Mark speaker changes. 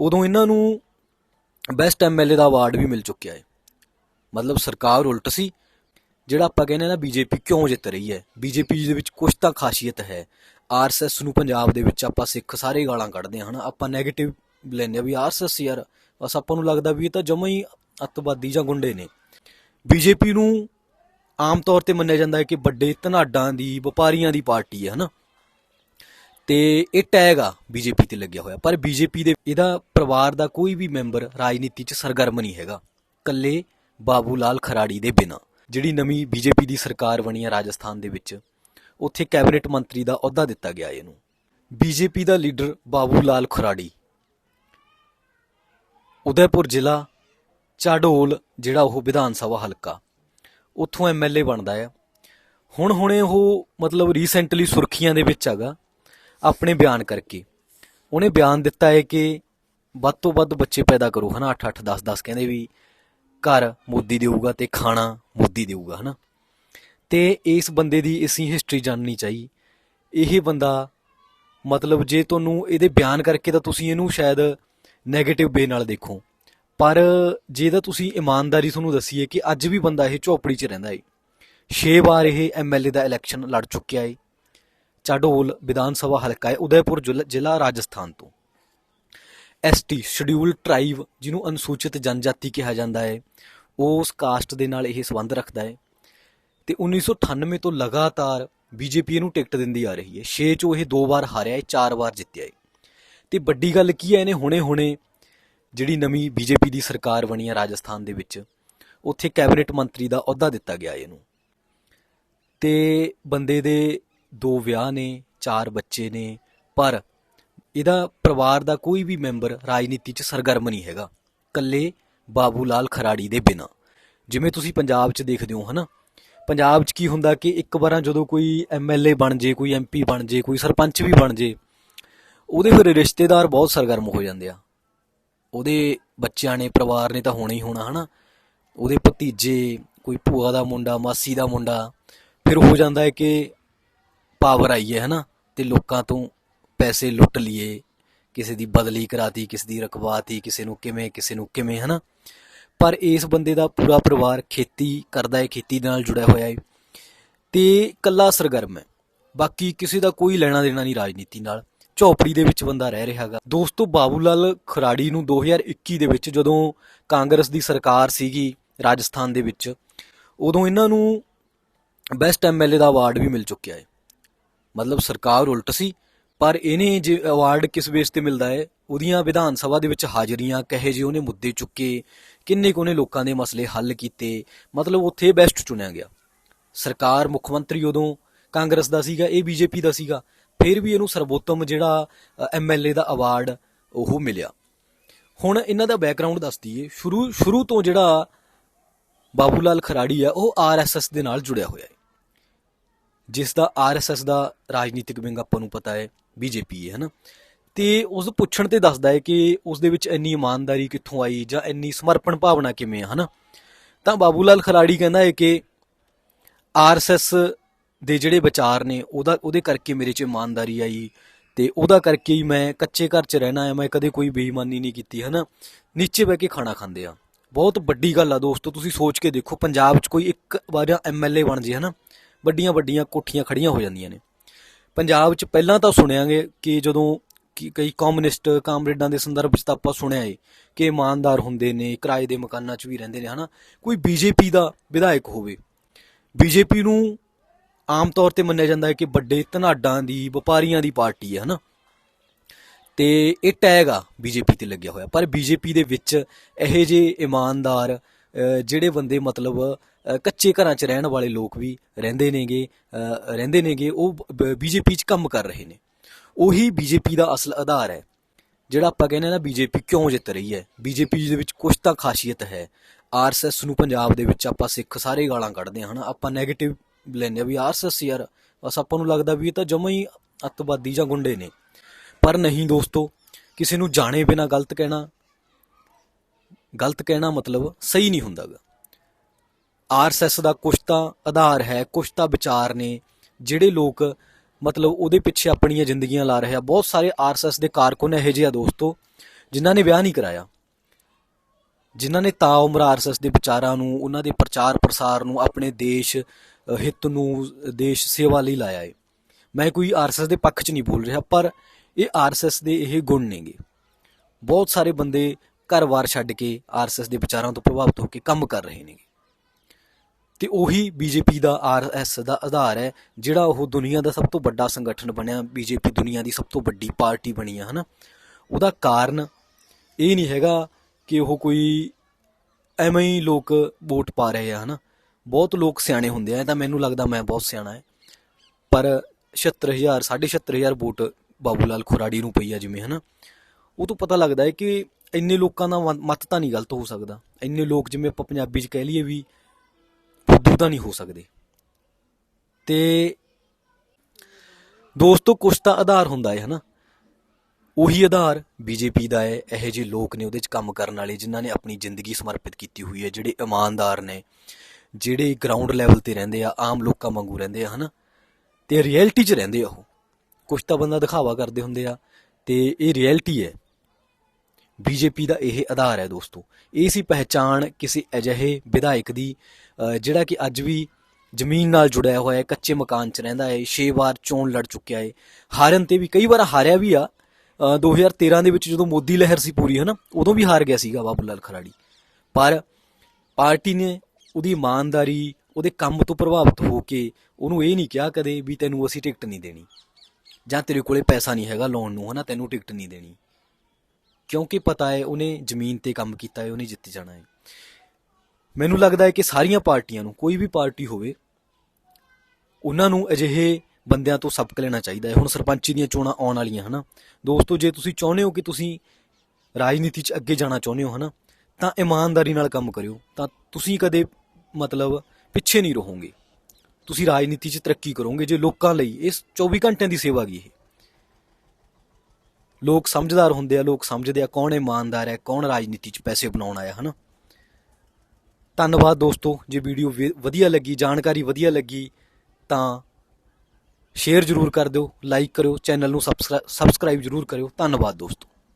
Speaker 1: ਉਦੋਂ ਇਹਨਾਂ ਨੂੰ ਬੈਸਟ ਐਮਐਲਏ ਦਾ ਅਵਾਰਡ ਵੀ ਮਿਲ ਚੁੱਕਿਆ ਹੈ। ਮਤਲਬ ਸਰਕਾਰ ਉਲਟ ਸੀ, ਜਿਹੜਾ ਆਪਾਂ ਕਹਿੰਦੇ ਨਾ ਬੀਜੇਪੀ ਕਿਉਂ ਜਿੱਤ ਰਹੀ ਹੈ? ਬੀਜੇਪੀ ਦੇ ਵਿੱਚ ਕੁਝ ਤਾਂ ਖਾਸੀਅਤ ਹੈ। ਆਰਐਸਐਸ ਨੂੰ ਪੰਜਾਬ ਦੇ ਵਿੱਚ ਆਪਾਂ ਸਿੱਖ ਸਾਰੇ ਗਾਲਾਂ ਕੱਢਦੇ ਹਾਂ, ਹਨਾ? ਆਪਾਂ 네ਗੇਟਿਵ ਲੈਂਦੇ ਆ ਵੀ ਆਰਐਸਐਸ ਯਾਰ, ਬਸ ਆਪਾਂ ਨੂੰ ਲੱਗਦਾ ਵੀ ਇਹ ਤਾਂ ਜਮਾਂ ਹੀ ਅੱਤਵਾਦੀ ਜਾਂ ਗੁੰਡੇ ਨੇ। ਬੀਜੇਪੀ ਨੂੰ ਆਮ ਤੌਰ ਤੇ ਮੰਨਿਆ ਜਾਂਦਾ ਹੈ ਕਿ ਵੱਡੇ ਧਨਾਡਾਂ ਦੀ, ਵਪਾਰੀਆਂ ਦੀ ਪਾਰਟੀ ਹੈ, ਹਨਾ? ਤੇ ਇਹ ਟੈਗ ਆ ਬੀਜੇਪੀ ਤੇ ਲੱਗਿਆ ਹੋਇਆ। ਪਰ ਬੀਜੇਪੀ ਦੇ ਇਹਦਾ ਪਰਿਵਾਰ ਦਾ ਕੋਈ ਵੀ ਮੈਂਬਰ ਰਾਜਨੀਤੀ 'ਚ ਸਰਗਰਮ ਨਹੀਂ ਹੈਗਾ। ਕੱਲੇ ਬਾਬੂ ਲਾਲ ਖਰਾੜੀ ਦੇ ਬਿਨਾ। ਜਿਹੜੀ ਨਵੀਂ ਬੀਜੇਪੀ ਦੀ ਸਰਕਾਰ ਬਣੀ ਆ ਰਾਜਸਥਾਨ ਦੇ ਵਿੱਚ, ਉੱਥੇ ਕੈਬਨਿਟ ਮੰਤਰੀ ਦਾ ਅਹੁਦਾ ਦਿੱਤਾ ਗਿਆ ਇਹਨੂੰ। ਬੀਜੇਪੀ ਦਾ ਲੀਡਰ ਬਾਬੂ ਲਾਲ ਖਰਾੜੀ। ਉਦੈਪੁਰ ਜ਼ਿਲ੍ਹਾ ਚਾਡੋਲ ਜਿਹੜਾ ਉਹ ਵਿਧਾਨ ਸਭਾ ਹਲਕਾ। ਉੱਥੋਂ ਐਮਐਲਏ ਬਣਦਾ ਆ। ਹੁਣ ਹੁਣੇ ਉਹ ਮਤਲਬ ਰੀਸੈਂਟਲੀ ਸੁਰਖੀਆਂ ਦੇ ਵਿੱਚ ਹੈਗਾ। ਆਪਣੇ ਬਿਆਨ ਕਰਕੇ। ਉਹਨੇ ਬਿਆਨ ਦਿੱਤਾ ਹੈ ਕਿ ਵੱਧ ਤੋਂ ਵੱਧ ਬੱਚੇ ਪੈਦਾ ਕਰੋ, ਹਨਾ? 8 8 10 10 ਕਹਿੰਦੇ ਵੀ ਘਰ ਮੋਦੀ ਦੇਊਗਾ ਤੇ ਖਾਣਾ ਮੋਦੀ ਦੇਊਗਾ, ਹਨਾ? ਤੇ ਇਸ ਬੰਦੇ ਦੀ ਅਸੀਂ ਹਿਸਟਰੀ ਜਾਣਨੀ ਚਾਹੀ। ਇਹ ਬੰਦਾ ਮਤਲਬ ਜੇ ਤੁਹਾਨੂੰ ਇਹਦੇ ਬਿਆਨ ਕਰਕੇ ਤਾਂ ਤੁਸੀਂ ਇਹਨੂੰ ਸ਼ਾਇਦ 네ਗੇਟਿਵ ਵੇ ਨਾਲ ਦੇਖੋ। ਪਰ ਜੇ ਤਾਂ ਤੁਸੀਂ ਇਮਾਨਦਾਰੀ ਤੁਹਾਨੂੰ ਦਸੀਏ ਕਿ ਅੱਜ ਵੀ ਬੰਦਾ ਇਹ ਝੋਪੜੀ 'ਚ ਰਹਿੰਦਾ ਏ। 6 ਵਾਰ ਇਹ ਐਮਐਲਏ ਦਾ ਇਲੈਕਸ਼ਨ ਲੜ ਚੁੱਕਿਆ ਏ। ਚਾਡੋਲ ਵਿਧਾਨ ਸਭਾ ਹਲਕਾ ਹੈ, ਉਦੈਪੁਰ ਜ਼ਿਲ੍ਹਾ- ਜ਼ਿਲ੍ਹਾ ਰਾਜਸਥਾਨ ਤੋਂ। ਐਸਟੀ ਸ਼ਡਿਊਲ ਟ੍ਰਾਈਬ ਜਿਹਨੂੰ ਅਨੁਸੂਚਿਤ ਜਨਜਾਤੀ ਕਿਹਾ ਜਾਂਦਾ ਹੈ, ਉਸ ਕਾਸਟ ਦੇ ਨਾਲ ਇਹ ਸੰਬੰਧ ਰੱਖਦਾ ਹੈ। ਤੇ 1998 ਤੋਂ ਲਗਾਤਾਰ ਬੀਜੇਪੀ ਇਹਨੂੰ ਟਿਕਟ ਦਿੰਦੀ ਆ ਰਹੀ ਹੈ। 6 ਚੋਂ ਇਹ ਦੋ ਵਾਰ ਹਾਰਿਆ ਹੈ, ਚਾਰ ਵਾਰ ਜਿੱਤਿਆ ਹੈ। ਤੇ ਵੱਡੀ ਗੱਲ ਕੀ ਹੈ, ਇਹਨੇ ਹੁਣੇ-ਹੁਣੇ ਜਿਹੜੀ ਨਵੀਂ ਬੀਜੇਪੀ ਦੀ ਸਰਕਾਰ ਬਣੀ ਹੈ ਰਾਜਸਥਾਨ ਦੇ ਵਿੱਚ, ਉੱਥੇ ਕੈਬਨਿਟ ਮੰਤਰੀ ਦਾ ਅਹੁਦਾ ਦਿੱਤਾ ਗਿਆ ਇਹਨੂੰ। ਤੇ ਬੰਦੇ ਦੇ ਦੋ ਵਿਆਹ ਨੇ, ਚਾਰ ਬੱਚੇ ਨੇ, ਪਰ ਇਹਦਾ ਪਰਿਵਾਰ ਦਾ ਕੋਈ ਵੀ ਮੈਂਬਰ ਰਾਜਨੀਤੀ 'ਚ ਸਰਗਰਮ ਨਹੀਂ ਹੈਗਾ। ਕੱਲੇ ਬਾਬੂ ਲਾਲ ਖਰਾੜੀ ਦੇ ਬਿਨਾ। ਜਿਵੇਂ ਤੁਸੀਂ ਪੰਜਾਬ 'ਚ ਦੇਖਦੇ ਹੋ, ਹਨਾ? ਪੰਜਾਬ 'ਚ ਕੀ ਹੁੰਦਾ ਕਿ ਇੱਕ ਵਾਰਾਂ ਜਦੋਂ ਕੋਈ ਐਮਐਲਏ ਬਣ ਜੇ, ਕੋਈ ਐਮਪੀ ਬਣ ਜੇ, ਕੋਈ ਸਰਪੰਚ ਵੀ ਬਣ ਜੇ, ਉਹਦੇ ਫਿਰ ਰਿਸ਼ਤੇਦਾਰ ਬਹੁਤ ਸਰਗਰਮ ਹੋ ਜਾਂਦੇ ਆ। ਉਹਦੇ ਬੱਚਿਆਂ ਨੇ, ਪਰਿਵਾਰ ਨੇ ਤਾਂ ਹੋਣਾ ਹੀ ਹੋਣਾ, ਹਨਾ? ਉਹਦੇ ਭਤੀਜੇ, ਕੋਈ ਭੂਆ ਦਾ ਮੁੰਡਾ, ਮਾਸੀ ਦਾ ਮੁੰਡਾ, ਫਿਰ ਹੋ ਜਾਂਦਾ ਹੈ ਕਿ ਪਾਵਰ ਆਈ ਹੈ, ਹਨਾ? ਤੇ ਲੋਕਾਂ ਤੋਂ ਪੈਸੇ ਲੁੱਟ ਲਈਏ, ਕਿਸੇ ਦੀ ਬਦਲੀ ਕਰਾਤੀ, ਕਿਸੇ ਦੀ ਰਖਵਾਤੀ ਕਿਸੇ ਨੂੰ ਕਿਵੇਂ, ਕਿਸੇ ਨੂੰ ਕਿਵੇਂ, ਹਨਾ? ਪਰ ਇਸ ਬੰਦੇ ਦਾ ਪੂਰਾ ਪਰਿਵਾਰ ਖੇਤੀ ਕਰਦਾ ਹੈ, ਖੇਤੀ ਦੇ ਨਾਲ ਜੁੜਿਆ ਹੋਇਆ ਹੈ। ਤੇ ਕੱਲਾ ਸਰਗਰਮ ਹੈ। ਬਾਕੀ ਕਿਸੇ ਦਾ ਕੋਈ ਲੈਣਾ ਦੇਣਾ ਨਹੀਂ ਰਾਜਨੀਤੀ ਨਾਲ। ਝੌਪੜੀ ਦੇ ਵਿੱਚ ਬੰਦਾ ਰਹਿ ਰਿਹਾ ਹੈਗਾ। ਦੋਸਤੋ ਬਾਬੂ ਲਾਲ ਖਰਾੜੀ ਨੂੰ 2021 ਦੇ ਵਿੱਚ ਜਦੋਂ ਕਾਂਗਰਸ ਦੀ ਸਰਕਾਰ ਸੀਗੀ ਰਾਜਸਥਾਨ ਦੇ ਵਿੱਚ, ਉਦੋਂ ਇਹਨਾਂ ਨੂੰ ਬੈਸਟ ਐਮਐਲਏ ਦਾ ਅਵਾਰਡ ਵੀ ਮਿਲ ਚੁੱਕਿਆ ਹੈ। ਮਤਲਬ ਸਰਕਾਰ ਉਲਟ ਸੀ, ਪਰ ਇਹਨੇ ਜੇ ਅਵਾਰਡ ਕਿਸ ਬੇਸ ਤੇ ਮਿਲਦਾ ਹੈ, ਉਹਦੀਆਂ ਵਿਧਾਨ ਸਭਾ ਦੇ ਵਿੱਚ ਹਾਜ਼ਰੀਆਂ, ਕਹੇ ਜੇ ਉਹਨੇ ਮੁੱਦੇ ਚੁੱਕੇ, ਕਿੰਨੇ ਕੁ ਉਹਨੇ ਲੋਕਾਂ ਦੇ ਮਸਲੇ ਹੱਲ ਕੀਤੇ, ਮਤਲਬ ਉੱਥੇ ਬੈਸਟ ਚੁਣਿਆ ਗਿਆ। ਸਰਕਾਰ ਮੁੱਖ ਮੰਤਰੀ ਉਦੋਂ, ਕਾਂਗਰਸ ਦਾ ਸੀਗਾ, ਇਹ ਬੀਜੇਪੀ ਦਾ ਸੀਗਾ, ਫਿਰ ਵੀ ਇਹਨੂੰ ਸਰਵੋਤਮ ਜਿਹੜਾ ਐਮਐਲਏ ਦਾ ਅਵਾਰਡ ਉਹ ਮਿਲਿਆ। ਹੁਣ ਇਹਨਾਂ ਦਾ ਬੈਕਗ੍ਰਾਉਂਡ ਦੱਸ ਦਈਏ, ਸ਼ੁਰੂ ਸ਼ੁਰੂ ਤੋਂ ਜਿਹੜਾ ਬਾਬੂ ਲਾਲ ਖਰਾੜੀ ਹੈ ਉਹ ਆਰਐਸਐਸ ਦੇ ਨਾਲ ਜੁੜਿਆ ਹੋਇਆ ਹੈ। ਜਿਸ ਦਾ ਆਰਐਸਐਸ ਦਾ ਰਾਜਨੀਤਿਕ ਵਿੰਗ ਆਪਾਂ ਨੂੰ ਪਤਾ ਹੈ, ਬੀਜੇਪੀ ਹੈ, ਹਨਾ? ਤੇ ਉਸ ਪੁੱਛਣ ਤੇ ਦੱਸਦਾ ਹੈ ਕਿ ਉਸ ਦੇ ਵਿੱਚ ਇੰਨੀ ਇਮਾਨਦਾਰੀ ਕਿੱਥੋਂ ਆਈ ਜਾਂ ਇੰਨੀ ਸਮਰਪਣ ਭਾਵਨਾ ਕਿਵੇਂ ਹੈ ਹਨਾ? ਤਾਂ ਬਾਬੂ ਲਾਲ ਖਲਾੜੀ ਕਹਿੰਦਾ ਹੈ ਕਿ ਆਰਐਸਐਸ ਦੇ ਜਿਹੜੇ ਵਿਚਾਰ ਨੇ, ਉਹਦਾ, ਉਹਦੇ ਕਰਕੇ ਮੇਰੇ 'ਚ ਇਮਾਨਦਾਰੀ ਆਈ ਤੇ ਉਹਦਾ ਕਰਕੇ ਹੀ ਮੈਂ ਕੱਚੇ ਘਰ 'ਚ ਰਹਿਣਾ ਹੈ ਮੈਂ ਕਦੇ ਕੋਈ ਬੇਈਮਾਨੀ ਨਹੀਂ ਕੀਤੀ, ਹਨਾ? ਨੀਚੇ ਬਹਿ ਕੇ ਖਾਣਾ ਖਾਂਦੇ ਆ। ਬਹੁਤ ਵੱਡੀ ਗੱਲ ਆ ਦੋਸਤੋ, ਤੁਸੀਂ ਸੋਚ ਕੇ ਦੇਖੋ, ਪੰਜਾਬ 'ਚ ਕੋਈ ਇੱਕ ਵਾਰ ਐਮਐਲਏ ਬਣ ਜੇ, ਹਨਾ? ਵੱਡੀਆਂ ਵੱਡੀਆਂ ਕੋਠੀਆਂ ਖੜੀਆਂ ਹੋ ਜਾਂਦੀਆਂ ਨੇ। ਪੰਜਾਬ 'ਚ ਪਹਿਲਾਂ ਤਾਂ ਸੁਣਿਆਗੇ ਕਿ ਜਦੋਂ ਕਿ ਕਈ ਕਮਿਊਨਿਸਟ ਕਾਮਰੇਡਾਂ ਦੇ ਸੰਦਰਭ 'ਚ ਤਾਂ ਆਪਾਂ ਸੁਣਿਆ ਏ ਕਿ ਇਮਾਨਦਾਰ ਹੁੰਦੇ ਨੇ, ਕਿਰਾਏ ਦੇ ਮਕਾਨਾਂ 'ਚ ਵੀ ਰਹਿੰਦੇ ਨੇ, ਹਨਾ। ਕੋਈ ਬੀਜੇਪੀ ਦਾ ਵਿਧਾਇਕ ਹੋਵੇ ਬੀਜੇਪੀ ਨੂੰ ਆਮ ਤੌਰ ਤੇ ਮੰਨਿਆ ਜਾਂਦਾ ਹੈ ਕਿ ਵੱਡੇ ਧਨਾਡਾਂ ਦੀ, ਵਪਾਰੀਆਂ ਦੀ ਪਾਰਟੀ ਹੈ, ਹਨਾ। ਤੇ ਇਹ ਟੈਗ ਆ ਬੀਜੇਪੀ ਤੇ ਲੱਗਿਆ ਹੋਇਆ। ਪਰ ਬੀਜੇਪੀ ਦੇ ਵਿੱਚ ਇਹੋ ਜਿਹੇ ਇਮਾਨਦਾਰ ਜਿਹੜੇ ਬੰਦੇ ਮਤਲਬ ਕੱਚੇ ਘਰਾਂ 'ਚ ਰਹਿਣ ਵਾਲੇ ਲੋਕ ਵੀ ਰਹਿੰਦੇ ਨੇਗੇ ਰਹਿੰਦੇ ਨੇਗੇ, ਉਹ ਬੀਜੇਪੀ 'ਚ ਕੰਮ ਕਰ ਰਹੇ ਨੇ। ਉਹੀ ਬੀਜੇਪੀ ਦਾ ਅਸਲ ਆਧਾਰ ਹੈ। ਜਿਹੜਾ ਆਪਾਂ ਕਹਿੰਦੇ ਆ ਨਾ ਬੀਜੇਪੀ ਕਿਉਂ ਜਿੱਤ ਰਹੀ ਹੈ? ਬੀਜੇਪੀ ਦੇ ਵਿੱਚ ਕੁਝ ਤਾਂ ਖਾਸੀਅਤ ਹੈ। ਆਰਐਸਐਸ ਨੂੰ ਪੰਜਾਬ ਦੇ ਵਿੱਚ ਆਪਾਂ ਸਿੱਖ ਸਾਰੇ ਗਾਲਾਂ ਕੱਢਦੇ ਹਾਂ, ਹਨਾ? ਆਪਾਂ 네ਗੇਟਿਵ ਲੈਂਦੇ ਆ ਵੀ ਆਰਐਸਐਸ ਯਾਰ, ਬਸ ਆਪਾਂ ਨੂੰ ਲੱਗਦਾ ਵੀ ਇਹ ਤਾਂ ਜਮਾਂ ਹੀ ਅੱਤਵਾਦੀ ਜਾਂ ਗੁੰਡੇ ਨੇ। ਪਰ ਨਹੀਂ ਦੋਸਤੋ, ਕਿਸੇ ਨੂੰ ਜਾਣੇ ਬਿਨਾ ਗਲਤ ਕਹਿਣਾ ਗਲਤ ਕਹਿਣਾ ਮਤਲਬ ਸਹੀ ਨਹੀਂ ਹੁੰਦਾਗਾ ਆਰਐਸਐਸ ਦਾ ਕੁਛ ਤਾਂ ਆਧਾਰ ਹੈ ਕੁਛ ਤਾਂ ਵਿਚਾਰ ਨੇ, ਜਿਹੜੇ ਲੋਕ ਮਤਲਬ ਉਹਦੇ ਪਿੱਛੇ ਆਪਣੀਆਂ ਜ਼ਿੰਦਗੀਆਂ ਲਾ ਰਹੇ ਆ। ਬਹੁਤ ਸਾਰੇ ਆਰਐਸਐਸ ਦੇ ਕਾਰਕੁਨ ਇਹੋ ਜਿਹੇ ਆ ਦੋਸਤੋ, ਜਿਨ੍ਹਾਂ ਨੇ ਵਿਆਹ ਨਹੀਂ ਕਰਾਇਆ। ਜਿਨ੍ਹਾਂ ਨੇ ਤਾਂ ਉਮਰ ਆਰਐਸਐਸ ਦੇ ਵਿਚਾਰਾਂ ਨੂੰ, ਉਹਨਾਂ ਦੇ ਪ੍ਰਚਾਰ ਪ੍ਰਸਾਰ ਨੂੰ, ਆਪਣੇ ਦੇਸ਼, ਹਿੱਤ ਨੂੰ, ਦੇਸ਼ ਸੇਵਾ ਲਈ ਲਾਇਆ ਏ। ਮੈਂ ਕੋਈ ਆਰਐਸਐਸ ਦੇ ਪੱਖ 'ਚ ਨਹੀਂ ਬੋਲ ਰਿਹਾ, ਪਰ ਇਹ ਆਰਐਸਐਸ ਦੇ ਇਹ ਗੁਣ ਨੇਗੇ। ਬਹੁਤ ਸਾਰੇ ਬੰਦੇ ਘਰ-ਬਾਰ ਛੱਡ ਕੇ ਆਰਐਸਐਸ ਦੇ ਵਿਚਾਰਾਂ ਤੋਂ ਪ੍ਰਭਾਵਿਤ ਹੋ ਕੇ ਕੰਮ ਕਰ ਰਹੇ ਨੇਗੇ। ਤੇ ਉਹੀ ਬੀਜੇਪੀ ਦਾ ਆਰਐਸ ਦਾ ਆਧਾਰ ਹੈ, ਜਿਹੜਾ ਉਹ ਦੁਨੀਆ ਦਾ ਸਭ ਤੋਂ ਵੱਡਾ ਸੰਗਠਨ ਬਣਿਆ ਬੀਜੇਪੀ ਦੁਨੀਆ ਦੀ ਸਭ ਤੋਂ ਵੱਡੀ ਪਾਰਟੀ ਬਣੀ ਆ, ਹਨਾ? ਉਹਦਾ ਕਾਰਨ ਇਹ ਨਹੀਂ ਹੈਗਾ ਕਿ ਉਹ ਕੋਈ ਐਵੇਂ ਹੀ ਲੋਕ ਵੋਟ ਪਾ ਰਹੇ ਆ, ਹਨਾ? ਬਹੁਤ ਲੋਕ ਸਿਆਣੇ ਹੁੰਦੇ ਆ ਤਾਂ ਮੈਨੂੰ ਲੱਗਦਾ ਮੈਂ ਬਹੁਤ ਸਿਆਣਾ ਹੈ। ਪਰ 76000 76500 ਵੋਟ ਬਾਬੂ ਲਾਲ ਖੁਰਾੜੀ ਨੂੰ ਪਈ ਆ ਜਿਵੇਂ, ਹਨਾ? ਉਹ ਤੋਂ ਪਤਾ ਲੱਗਦਾ ਹੈ ਕਿ ਇੰਨੇ ਲੋਕਾਂ ਦਾ ਮਤ- ਤਾਂ ਨਹੀਂ ਗਲਤ ਹੋ ਸਕਦਾ। ਇੰਨੇ ਲੋਕ ਜਿਵੇਂ ਆਪਾਂ ਪੰਜਾਬੀ 'ਚ ਕਹਿ ਲਈਏ ਵੀ ਫੁੱਦੂ ਤਾਂ ਨਹੀਂ ਹੋ ਸਕਦੇ। ਤੇ ਦੋਸਤੋ, ਕੁਛ ਤਾਂ ਆਧਾਰ ਹੁੰਦਾ ਹੈ, ਹਨਾ? ਉਹੀ ਆਧਾਰ ਬੀਜੇਪੀ ਦਾ ਹੈ, ਇਹੋ ਜਿਹੇ ਲੋਕ ਨੇ ਉਹਦੇ 'ਚ ਕੰਮ ਕਰਨ ਵਾਲੇ ਜਿਨ੍ਹਾਂ ਨੇ ਆਪਣੀ ਜ਼ਿੰਦਗੀ ਸਮਰਪਿਤ ਕੀਤੀ ਹੋਈ ਹੈ, ਜਿਹੜੇ ਇਮਾਨਦਾਰ ਨੇ, ਜਿਹੜੇ ਗਰਾਊਂਡ ਲੈਵਲ ਤੇ ਰਹਿੰਦੇ ਆ, ਆਮ ਲੋਕਾਂ ਵਾਂਗੂ ਰਹਿੰਦੇ ਆ, ਹਨਾ? ਤੇ ਰਿਐਲਿਟੀ 'ਚ ਰਹਿੰਦੇ ਆ ਉਹ। ਕੁਛ ਤਾਂ ਬੰਦਾ ਦਿਖਾਵਾ ਕਰਦੇ ਹੁੰਦੇ ਆ, ਤੇ ਇਹ ਰਿਐਲਿਟੀ ਹੈ। ਬੀਜੇਪੀ ਦਾ ਇਹ ਆਧਾਰ ਹੈ ਦੋਸਤੋ। ਇਹ ਸੀ ਪਹਿਚਾਣ ਕਿਸੇ ਅਜਿਹੇ ਵਿਧਾਇਕ ਦੀ ਜਿਹੜਾ ਕਿ ਅੱਜ ਵੀ ਜ਼ਮੀਨ ਨਾਲ ਜੁੜਿਆ ਹੋਇਆ ਹੈ, ਕੱਚੇ ਮਕਾਨ 'ਚ ਰਹਿੰਦਾ ਹੈ 6 ਵਾਰ ਚੋਣ ਲੜ ਚੁੱਕਿਆ ਹੈ। ਹਾਰਨ ਤੇ ਵੀ ਕਈ ਵਾਰ ਹਾਰਿਆ ਵੀ ਆ। ਅਹ 2013 ਦੇ ਵਿੱਚ ਜਦੋਂ ਮੋਦੀ ਲਹਿਰ ਸੀ ਪੂਰੀ, ਹਨਾ, ਉਦੋਂ ਵੀ ਹਾਰ ਗਿਆ ਸੀਗਾ ਬਾਬੂ ਲਾਲ ਖਰਾੜੀ ਪਰ ਪਾਰਟੀ ਨੇ ਉਹਦੀ ਇਮਾਨਦਾਰੀ, ਉਹਦੇ ਕੰਮ ਤੋਂ ਪ੍ਰਭਾਵਿਤ ਹੋ ਕੇ ਉਹਨੂੰ ਇਹ ਨਹੀਂ ਕਿਹਾ ਕਦੇ ਵੀ ਤੈਨੂੰ ਅਸੀਂ ਟਿਕਟ ਨਹੀਂ ਦੇਣੀ। ਜਾਂ ਤੇਰੇ ਕੋਲੇ ਪੈਸਾ ਨਹੀਂ ਹੈਗਾ ਲੋਨ ਨੂੰ, ਹਨਾ, ਤੈਨੂੰ ਟਿਕਟ ਨਹੀਂ ਦੇਣੀ। ਕਿਉਂਕਿ ਪਤਾ ਹੈ ਉਹਨੇ ਜ਼ਮੀਨ ਤੇ ਕੰਮ ਕੀਤਾ ਹੈ, ਉਹਨੇ ਜਿੱਤ ਜਾਣਾ ਹੈ। ਮੈਨੂੰ ਲੱਗਦਾ ਹੈ ਕਿ ਸਾਰੀਆਂ ਪਾਰਟੀਆਂ ਨੂੰ, ਕੋਈ ਵੀ ਪਾਰਟੀ ਹੋਵੇ, ਉਹਨਾਂ ਨੂੰ ਅਜਿਹੇ ਬੰਦਿਆਂ ਤੋਂ ਸਬਕ ਲੈਣਾ ਚਾਹੀਦਾ ਹੈ। ਹੁਣ ਸਰਪੰਚੀ ਦੀਆਂ ਚੋਣਾਂ ਆਉਣ ਵਾਲੀਆਂ, ਹਨਾ? ਦੋਸਤੋ, ਜੇ ਤੁਸੀਂ ਚਾਹੁੰਦੇ ਹੋ ਕਿ ਤੁਸੀਂ ਰਾਜਨੀਤੀ 'ਚ ਅੱਗੇ ਜਾਣਾ ਚਾਹੁੰਦੇ ਹੋ, ਹਨਾ, ਤਾਂ ਇਮਾਨਦਾਰੀ ਨਾਲ ਕੰਮ ਕਰਿਓ। ਤਾਂ ਤੁਸੀਂ ਕਦੇ ਮਤਲਬ ਪਿੱਛੇ ਨਹੀਂ ਰਹੋਗੇ। ਤੁਸੀਂ ਰਾਜਨੀਤੀ 'ਚ ਤਰੱਕੀ ਕਰੋਗੇ ਜੇ ਲੋਕਾਂ ਲਈ। ਇਸ 24 ਘੰਟਿਆਂ ਦੀ ਸੇਵਾ ਗਈ ਇਹ ਲੋਕ ਸਮਝਦਾਰ ਹੁੰਦੇ ਆ, ਲੋਕ ਸਮਝਦੇ ਆ ਕੌਣ ਇਮਾਨਦਾਰ ਹੈ, ਕੌਣ ਰਾਜਨੀਤੀ 'ਚ ਪੈਸੇ ਬਣਾਉਣ ਆਇਆ, ਹਨਾ? ਧੰਨਵਾਦ ਦੋਸਤੋ, ਜੇ ਵੀਡੀਓ ਵ- ਵਧੀਆ ਲੱਗੀ, ਜਾਣਕਾਰੀ ਵਧੀਆ ਲੱਗੀ, ਤਾਂ ਸ਼ੇਅਰ ਜ਼ਰੂਰ ਕਰ ਦਿਓ, ਲਾਈਕ ਕਰਿਓ, ਚੈਨਲ ਨੂੰ ਸਬਸਕ੍ਰਾਈਬ ਜ਼ਰੂਰ ਕਰਿਓ। ਧੰਨਵਾਦ ਦੋਸਤੋ।